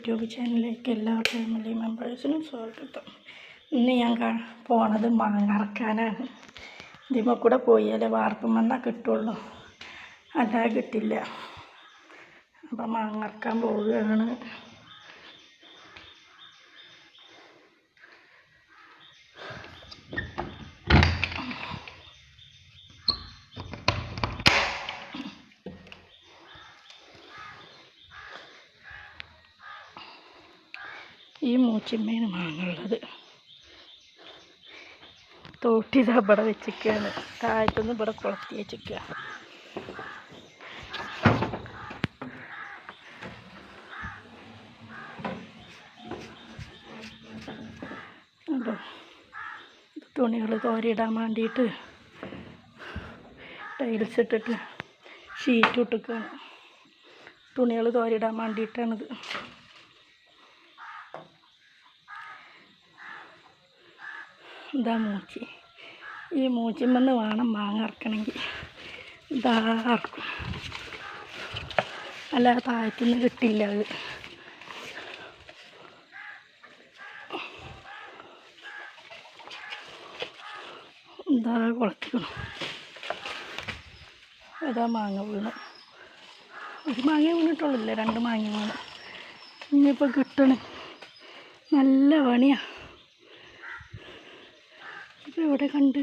YouTube ചാനലിലേക്ക് എല്ലാ family മെമ്പേഴ്സിനും സ്വാഗതം. ഇന്ന് ഞാൻ പോണത് മാങ്ങറക്കാനാണ്. ഇതിമ്മ ഇതിമ കൂടെ പോയാലേ വാർപ്പം വന്നാൽ കിട്ടുള്ളൂ. അല്ലാതെ കിട്ടില്ല. അപ്പം മാങ്ങറക്കാൻ പോവുകയാണ്. ഈ മൂച്ചിമ്മേന് മാങ്ങുള്ളത് തോട്ടിത് ഇവിടെ വെച്ചിരിക്കുകയാണ്. താഴത്തുനിന്ന് ഇവിടെ കുളത്തി വെച്ചിരിക്കുക തുണികൾ തോരിയിടാൻ വേണ്ടിയിട്ട് ടൈൽസ് ഇട്ടിട്ട് ഷീറ്റ് ഇട്ടിക്കുകയാണ് തുണികൾ തോരിയിടാൻ വേണ്ടിയിട്ടാണിത്. ഇതാ മൂച്ചി. ഈ മൂച്ചിമെന്ന് വേണം മാങ്ങ ഇറക്കണമെങ്കിൽ ഇതാ ഇറക്കും അല്ലാതെ താഴത്തുനിന്ന് കിട്ടില്ല അത്. ഇതാ കുളത്തിക്കണം ഇതാ മാങ്ങ വീണു. ഒരു മാങ്ങ വീണിട്ടുള്ളില്ല രണ്ട് മാങ്ങ വീണു. ഇനിയിപ്പോൾ കിട്ടണേ. നല്ല പണിയാ. ഇപ്പം എവിടെ കണ്ട്?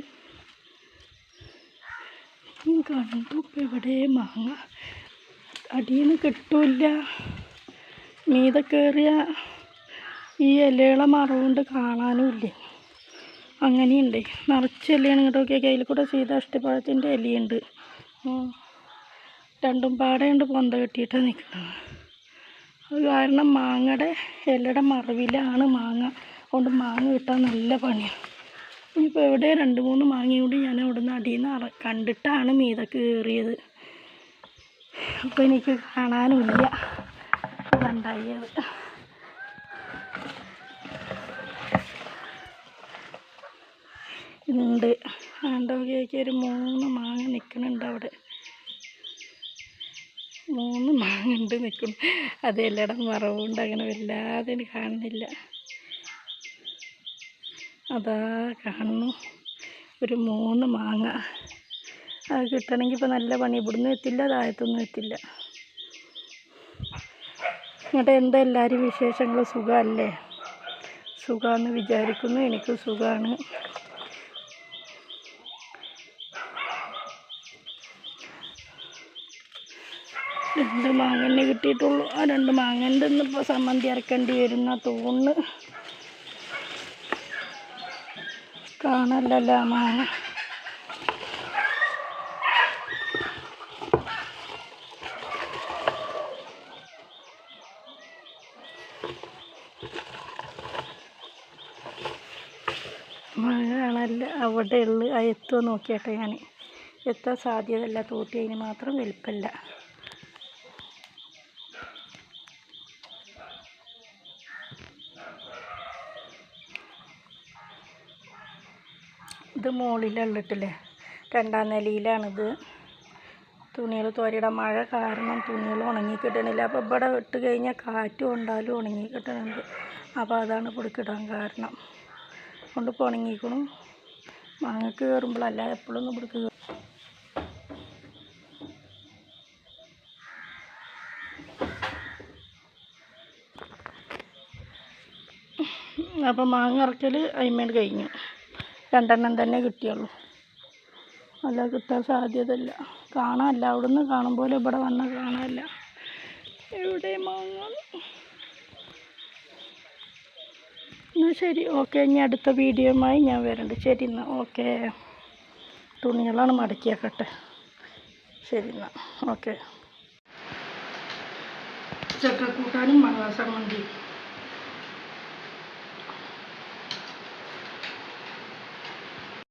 കണ്ടു ഇപ്പം എവിടെ? മാങ്ങ. അടിയിൽ നിന്ന് കിട്ടൂല മീതെ കയറിയ ഈ ഇലകളെ മറവുകൊണ്ട് കാണാനുമില്ല അങ്ങനെയുണ്ട്. നിറച്ച് ഇലയാണ് ഇങ്ങോട്ട് നോക്കിയാൽ കയ്യിൽ കൂടെ ചെയ്ത അഷ്ടപ്പഴത്തിന്റെ ഇലയുണ്ട്. രണ്ടും പാടെയുണ്ട് പൊന്ത കെട്ടിയിട്ടാണ് നിൽക്കുന്നത് അത് കാരണം മാങ്ങയുടെ ഇലയുടെ മറവിലാണ് മാങ്ങ. അതുകൊണ്ട് മാങ്ങ കിട്ടാൻ നല്ല പണിയാണ് ഇനിയിപ്പോൾ എവിടെ രണ്ട് മൂന്ന് മാങ്ങയും കൂടി ഞാൻ അവിടെ നിന്ന് അടിയിൽ നിന്ന് കണ്ടിട്ടാണ് മീത കയറിയത് അപ്പോൾ എനിക്ക് കാണാനില്ല. കണ്ടായത് ഉണ്ട് ആണ്ടവകയ്ക്ക് ഒരു മൂന്ന് മാങ്ങ നിൽക്കുന്നുണ്ട് അവിടെ. മൂന്ന് മാങ്ങ ഉണ്ട് നിൽക്കുന്നു അത് എല്ലായിടം മറവുകൊണ്ട് അങ്ങനെ വല്ലാതെ കാണുന്നില്ല. അതാ കാണുന്നു. ഒരു മൂന്ന് മാങ്ങ. അത് കിട്ടണമെങ്കിൽ ഇപ്പോൾ നല്ല പണി ഇവിടുന്ന് എത്തില്ല താഴത്തൊന്നും എത്തില്ല. എന്നിട്ട് എന്താ എല്ലാവരും വിശേഷങ്ങൾ സുഖമല്ലേ സുഖമെന്ന് വിചാരിക്കുന്നു. എനിക്ക് സുഖമാണ് രണ്ട് മാങ്ങന്നെ കിട്ടിയിട്ടുള്ളൂ. ആ രണ്ട് മാങ്ങന്റെ ഇന്നിപ്പോൾ സമ്മന്തി അരക്കേണ്ടി വരുന്ന തോന്നുന്നു. മാങ്ങ മാങ്ങ അവിടെ ഉള്ളു ആ എത്തുമോ നോക്കിയാട്ടെ ഞാൻ എത്താൻ സാധ്യതയല്ല തോട്ടി അതിന് മാത്രം വലിപ്പമില്ല ഇത് മുകളിലുള്ളിട്ടില്ലേ രണ്ടാം നിലയിലാണിത്. തുണികൾ തോരയുടെ മഴ കാരണം തുണികൾ ഉണങ്ങി കിട്ടണില്ല. അപ്പോൾ ഇവിടെ ഇട്ട് കഴിഞ്ഞാൽ കാറ്റ് കൊണ്ടാലും ഉണങ്ങി കിട്ടണുണ്ട് അപ്പോൾ അതാണ് പൊടിക്കിടാൻ കാരണം. കൊണ്ട് ഇപ്പോൾ ഉണങ്ങിക്കണം. മാങ്ങക്ക് കയറുമ്പോഴല്ല എപ്പോഴൊന്നും പിടിക്ക് അപ്പോൾ മാങ്ങ ഇറക്കൽ അതിന്മേൽ കഴിഞ്ഞു. രണ്ടെണ്ണം തന്നെ കിട്ടിയുള്ളൂ. അല്ല കിട്ടാൻ സാധ്യതയില്ല. കാണാനില്ല. അവിടുന്ന് കാണും പോലെ ഇവിടെ വന്ന് കാണാനില്ല. എവിടെ മാങ്ങ എന്നാൽ ശരി. ഓക്കെ. ഇനി അടുത്ത വീഡിയോയുമായി ഞാൻ വരുന്നുണ്ട് ശരി എന്നാൽ ഓക്കെ. തുണികളാണ് മടക്കിയാക്കട്ടെ. ശരി എന്നാൽ ഓക്കെ. ചക്കക്കൂട്ടാനും സംബന്ധി